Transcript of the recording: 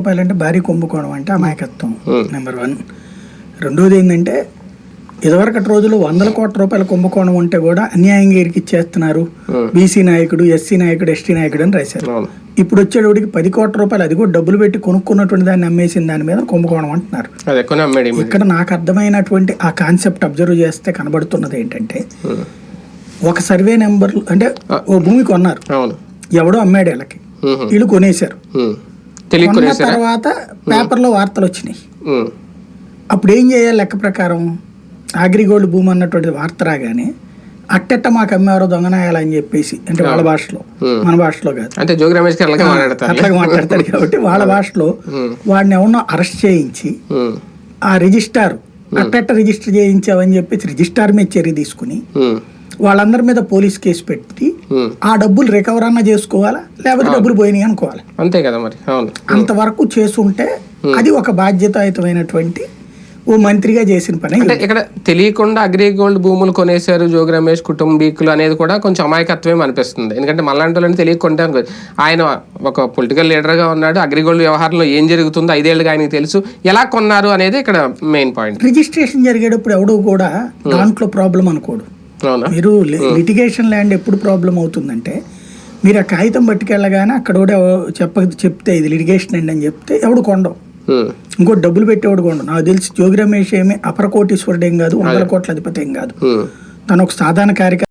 రూపాయలంటే భారీ కుంభకోణం అంటే అమాయకత్వం నెంబర్ వన్ రెండోది ఏంటంటే ఇదివరకటి రోజులు వందల కోట్ల రూపాయల కుంభకోణం ఉంటే కూడా అన్యాయంగా ఇరికిచ్చేస్తున్నారు. బీసీ నాయకుడు ఎస్సీ నాయకుడు ఎస్టీ నాయకుడు అని రాశారు. ఇప్పుడు వచ్చేటోడికి పది కోట్ల రూపాయలు అది కూడా డబ్బులు పెట్టి కొనుక్కున్నటువంటి దాన్ని అమ్మేసిన దాని మీద కుంభకోణం అంటున్నారు. ఇక్కడ నాకు అర్థమైనటువంటి ఆ కాన్సెప్ట్ అబ్జర్వ్ చేస్తే కనబడుతున్నది ఏంటంటే. ఒక సర్వే నెంబర్ అంటే ఓ భూమి కొన్నారు. ఎవడో అమ్మాడు వీళ్ళకి. వీళ్ళు కొనేశారు. కొన్న తర్వాత పేపర్లో వార్తలు వచ్చినాయి. అప్పుడు ఏం చేయాలి లెక్క ప్రకారం? అగ్రిగోల్డ్ భూమి అన్నటువంటి వార్త రాగానే అట్టెట్ట మాకు అమ్మేవారో దొంగనాయాలని చెప్పేసి అంటే వాళ్ళ భాషలో మన భాషలో కాదు. అంటే అట్లాగే మాట్లాడతాడు కాబట్టి వాళ్ళ భాషలో వాడిని ఎవరినో అరెస్ట్ చేయించి. ఆ రిజిస్టార్ అట్టెట్ట రిజిస్టర్ చేయించావని చెప్పేసి రిజిస్టార్ మీద చర్య తీసుకుని. వాళ్ళందరి మీద పోలీస్ కేసు పెట్టి. ఆ డబ్బులు రికవర్ అన్నా చేసుకోవాలా? లేకపోతే డబ్బులు పోయినాయి అనుకోవాలి? అంతే కదా మరి. అవును. అంతవరకు చేసుంటే అది ఒక బాధ్యతాయుతమైనటువంటి ఓ మంత్రిగా చేసిన పని అంటే ఇక్కడ తెలియకుండా అగ్రిగోల్డ్ భూములు కొనేశారు జోగి రమేష్ కుటుంబీకులు అనేది కూడా కొంచెం అమాయకత్వమే అనిపిస్తుంది. ఎందుకంటే మళ్ళాంటి వాళ్ళని తెలియకుండా అనుకో- ఆయన ఒక పొలిటికల్ లీడర్గా ఉన్నాడు అగ్రిగోల్డ్ వ్యవహారంలో ఏం జరుగుతుందో ఐదేళ్ళుగా ఆయనకి తెలుసు. ఎలా కొన్నారు అనేది ఇక్కడ మెయిన్ పాయింట్ రిజిస్ట్రేషన్ జరిగేటప్పుడు ఎవడు కూడా దాంట్లో ప్రాబ్లం అనుకోడు. మీరు లిటిగేషన్ ల్యాండ్ ఎప్పుడు ప్రాబ్లం అవుతుందంటే మీరు ఆ కాగితం పట్టుకెళ్ళగానే అక్కడ కూడా చెప్ప చెప్తే ఇది లిటిగేషన్ అండి అని చెప్తే ఎవడు కొండవు. ఇంకోటి డబ్బులు పెట్టేవాడు కొండ నాకు తెలిసి జోగి రమేష్ ఏమి అపర కోటీశ్వరుడు ఏం కాదు వందల కోట్ల అధిపతి ఏం కాదు. తను ఒక సాధారణ కార్యక్రమం